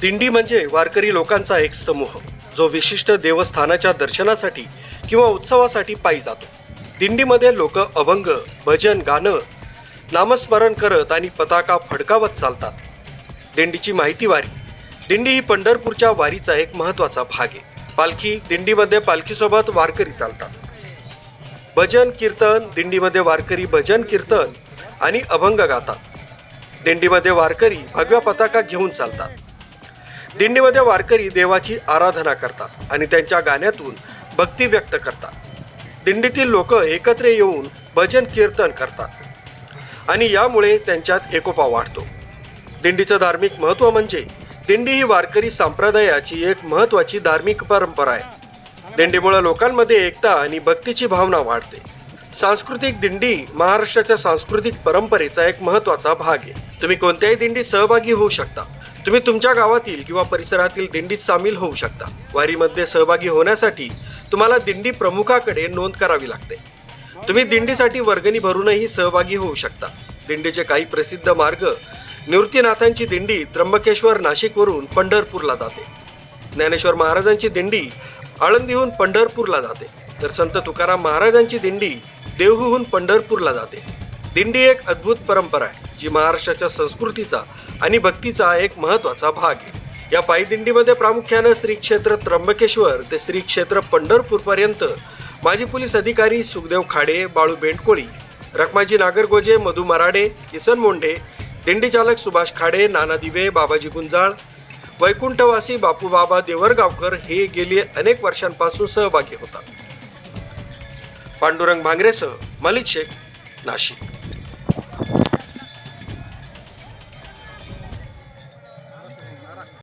दिंडी म्हणजे वारकरी लोकांचा एक समूह जो विशिष्ट देवस्थानाच्या दर्शनासाठी किंवा उत्सवासाठी पायी जातो. दिंडीमध्ये लोक अभंग भजन गाणं नामस्मरण करत आणि पताका फडकावत चालतात. दिंडीची माहिती वारी. दिंडी ही पंढरपूरच्या वारीचा एक महत्त्वाचा भाग आहे. पालखी दिंडीमध्ये पालखीसोबत वारकरी चालतात. भजन कीर्तन दिंडीमध्ये वारकरी भजन कीर्तन आणि अभंग गातात. दिंडीमध्ये वारकरी भगव्या पताका घेऊन चालतात. दिंडीमध्ये वारकरी देवाची आराधना करतात आणि त्यांच्या गाण्यातून भक्ती व्यक्त करतात. दिंडीतील लोक एकत्र येऊन भजन कीर्तन करतात आणि यामुळे त्यांच्यात एकोपा वाढतो. दिंडीचं धार्मिक महत्त्व म्हणजे दिंडी ही वारकरी संप्रदायाची एक महत्त्वाची धार्मिक परंपरा आहे. दिंडीमुळे लोकांमध्ये एकता आणि भक्तीची भावना वाढते. सांस्कृतिक दिंडी महाराष्ट्राच्या सांस्कृतिक परंपरेचा एक महत्त्वाचा भाग आहे. तुम्ही कोणत्याही दिंडीत सहभागी होऊ शकता. तुम्ही तुमच्या गावातील किंवा परिसरातील दिंडीत सामील होऊ शकता. वारीमध्ये सहभागी होण्यासाठी तुम्हाला दिंडी प्रमुखाकडे नोंद करावी लागते. तुम्ही दिंडीसाठी वर्गणी भरूनही सहभागी होऊ शकता. दिंडीचे काही प्रसिद्ध मार्ग निवृत्तीनाथांची दिंडी त्र्यंबकेश्वर नाशिकवरून पंढरपूरला जाते. ज्ञानेश्वर महाराजांची दिंडी आळंदीहून पंढरपूरला जाते. तर संत तुकाराम महाराजांची दिंडी देहूहून पंढरपूरला जाते. दिंडी एक अद्भुत परंपरा आहे जी महाराष्ट्राच्या संस्कृतीचा आणि भक्तीचा एक महत्त्वाचा भाग आहे. या पायी दिंडीमध्ये प्रामुख्यानं श्री क्षेत्र त्र्यंबकेश्वर ते श्री क्षेत्र पंढरपूरपर्यंत माजी पोलीस अधिकारी सुखदेव खाडे बाळू बेंडकोळी रखमाजी नागरगोजे मधु मराडे किसन मोंढे दिंडी चालक सुभाष खाडे नाना दिवे बाबाजी गुंजाळ वैकुंठवासी बापू बाबा देवरगावकर हे गेली अनेक वर्षांपासून सहभागी होतात. पांडुरंग भांगरेसह मलिक शेख नाशिक.